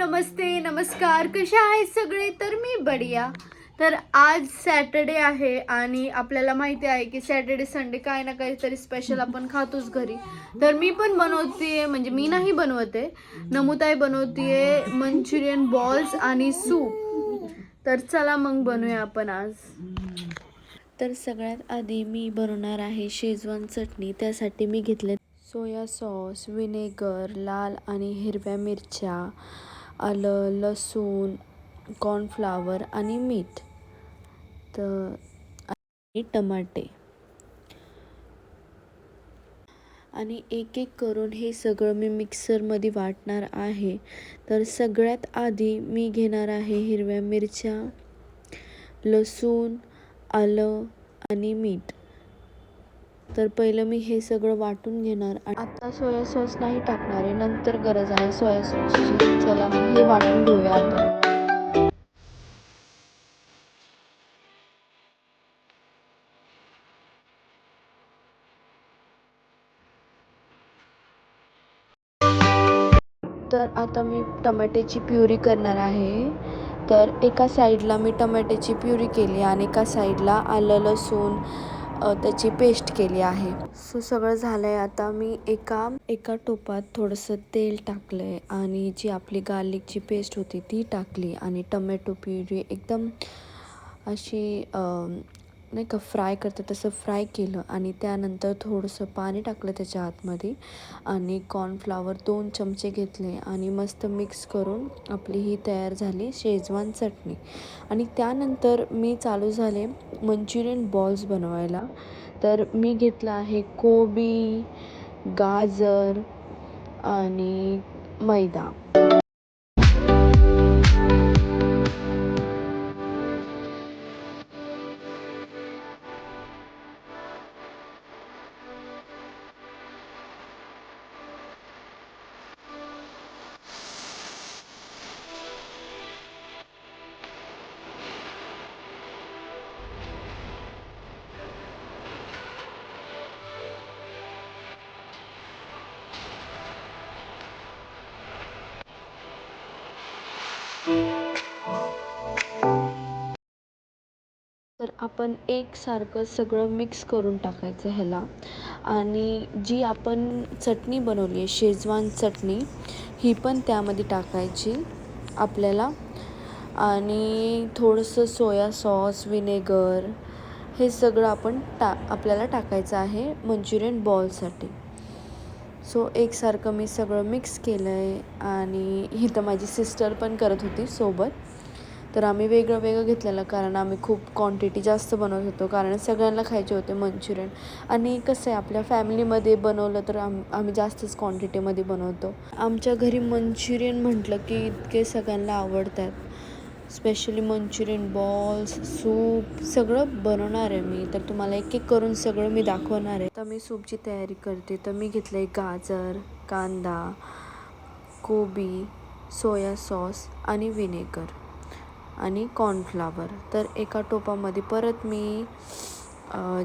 नमस्ते नमस्कार. कशा आहेत सगळे? तर मी बढिया. तर आज सॅटर्डे आहे आणि आपल्याला माहिती आहे की सॅटर्डे संडे काय ना काहीतरी स्पेशल आपण खातोच घरी. तर मी पण बनवते म्हणजे मी नाही बनवते. नमुताई बनवते मंचुरियन बॉल्स आणि सूप. तर चला मग बनवूया आपण आज. तर सगळ्यात आधी मी बनवणार आहे शेजवान चटणी. त्यासाठी मी घेतले सोया सॉस व्हिनेगर लाल आणि हिरव्या मिरच्या. आलं लसूण कॉर्नफ्लावर आणि मीठ. तर आणि टमाटे. आणि एक एक करून हे सगळं मी मिक्सरमध्ये वाटणार आहे. तर सगळ्यात आधी मी घेणार आहे हिरव्या मिरच्या लसूण आलं आणि मीठ. तर पहिलं मी हे सगळं वाटून घेणार आणि आता सोया सॉस नाही टाकणार आहे. नंतर गरज आहे सोया सॉसची. चला मग हे वाटून घेऊया आता. तर आता मी टमाट्याची प्युरी करणार आहे. तर एका साईडला मी टमाट्याची प्युरी केली आणि एका साईडला आलं लसूण त्याची पेस्ट केली आहे. सो सगळं झालं आहे आता मी एका एका टोपात थोडंसं तेल टाकलं आहे आणि जी आपली गार्लिकची पेस्ट होती ती टाकली आणि टमॅटो प्युरी एकदम अशी नाही का फ्राय करतं तसं फ्राय केलं आणि त्यानंतर थोडंसं पाणी टाकलं त्याच्या आतमध्ये आणि कॉर्नफ्लावर दोन चमचे घेतले आणि मस्त मिक्स करून आपली ही तयार झाली शेजवान चटणी. आणि त्यानंतर मी चालू झाले मंचुरियन बॉल्स बनवायला. तर मी घेतला आहे कोबी गाजर आणि मैदा. तर आपण एकसारखं सगळं मिक्स करून टाकायचं ह्याला. आणि जी आपण चटणी बनवली आहे शेजवान चटणी ही पण त्यामध्ये टाकायची आपल्याला. आणि थोडंसं सोया सॉस विनेगर हे सगळं आपण टा आपल्याला टाकायचं आहे मंचुरियन बॉलसाठी. सो एकसारखं मी सगळं मिक्स केलं आहे आणि ही तर माझी सिस्टर पण करत होती सोबत. तर आम्ही वेगळं वेगळं घेतलेलं कारण आम्ही खूप क्वांटिटी जास्त बनवत होतो. कारण सगळ्यांना खायचे होते मंचुरियन. आणि कसं आहे आपल्या फॅमिलीमध्ये बनवलं तर आम आम्ही जास्तच क्वांटिटीमध्ये बनवतो. आमच्या घरी मंचुरियन म्हटलं की इतके सगळ्यांना आवडतात. स्पेशली मंचुरियन बॉल्स सूप सगळं बनवणार आहे मी. तर तुम्हाला एक एक करून सगळं मी दाखवणार आहे. तर मी सूपची तयारी करते. तर मी घेतलं आहे गाजर कांदा कोबी सोया सॉस आणि विनेगर आणि कॉर्नफ्लावर तर एका टोपामध्ये परत मी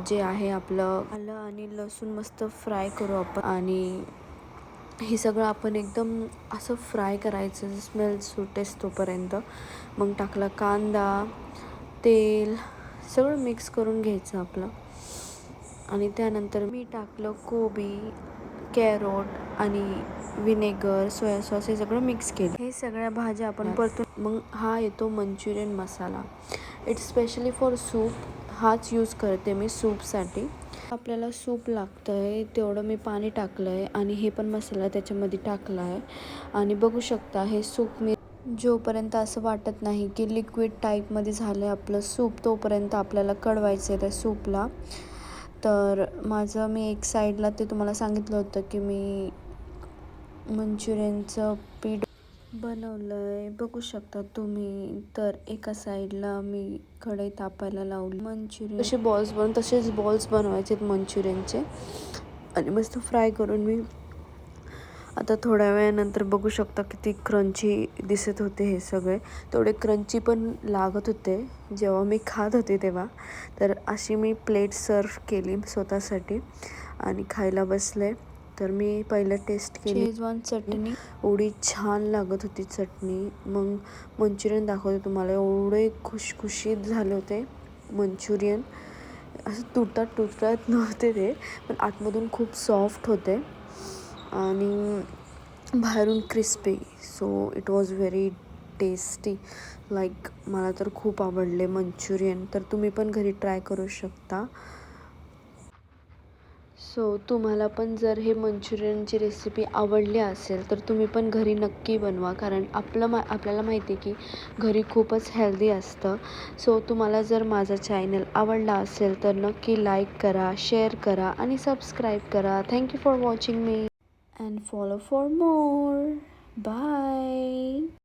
जे आहे आपलं आलं आणि लसूण मस्त फ्राय करू आपण. आणि हे सगळं आपण एकदम असं फ्राय करायचं स्मेल सुटेस तोपर्यंत. मग टाकला कांदा तेल सगळं मिक्स करून घ्यायचं आपलं. आणि त्यानंतर मी टाकलं कोबी. कॅरोट आणि विनेगर सोया सॉस हे सगळं मिक्स केलं. हे सगळ्या भाज्या आपण परतून मग हा येतो Manchurian masala. It's specially for soup हाच यूज करते मी सूपसाठी आपल्याला सूप लागतं आहे तेवढं मी पाणी टाकलं आहे आणि हे पण मसाला त्याच्यामध्ये टाकला आहे आणि बघू शकता हे सूप मी जोपर्यंत असं वाटत नाही की लिक्विड टाईपमध्ये झालं आहे आपलं सूप तोपर्यंत आपल्याला कळवायचं आहे त्या सूपला तर माझं मी एक साईडला ते तुम्हाला सांगितलं होतं की मी मंचुरियनचं पीठ बनवलं आहे बघू शकता तुम्ही. तर एका साईडला मी कढई तापायला लावली. मंचुरियन असे बॉल्स बनवून तसेच बॉल्स बनवायचे आहेत मंचुरियनचे. आणि मस्त फ्राय करून मी आता थोड्या वेळानंतर बघू शकता किती क्रंची दिसत होते हे सगळे. तेवढे क्रंची पण लागत होते. जेव्हा मी खात होते तेव्हा. तर अशी मी प्लेट सर्व केली स्वतःसाठी आणि खायला बसले. तर मी पहिलं टेस्ट केली. शेजवान चटणी. एवढी छान लागत होती चटणी. मग मंचुरियन दाखवते तुम्हाला. एवढे खुशखुशीत झाले होते मंचुरियन. असं तुटत तुटत नव्हते ते. पण आतमधून खूप सॉफ्ट होते. आणि बाहेरून crispy so it was very tasty like मला तर खूप आवडले मंचुरियन. तर तुम्ही पण घरी ट्राय करू शकता. सो तुम्हाला पण जर हे मंचुरियनची रेसिपी आवडली असेल तर तुम्ही पण घरी नक्की बनवा. कारण आपलं मा आपल्याला माहिती आहे की घरी खूपच हेल्दी असतं. सो तुम्हाला जर माझा चॅनल आवडला असेल तर नक्की लाईक करा शेअर करा आणि सबस्क्राईब करा. थँक्यू फॉर वॉचिंग मी and follow for more. Bye.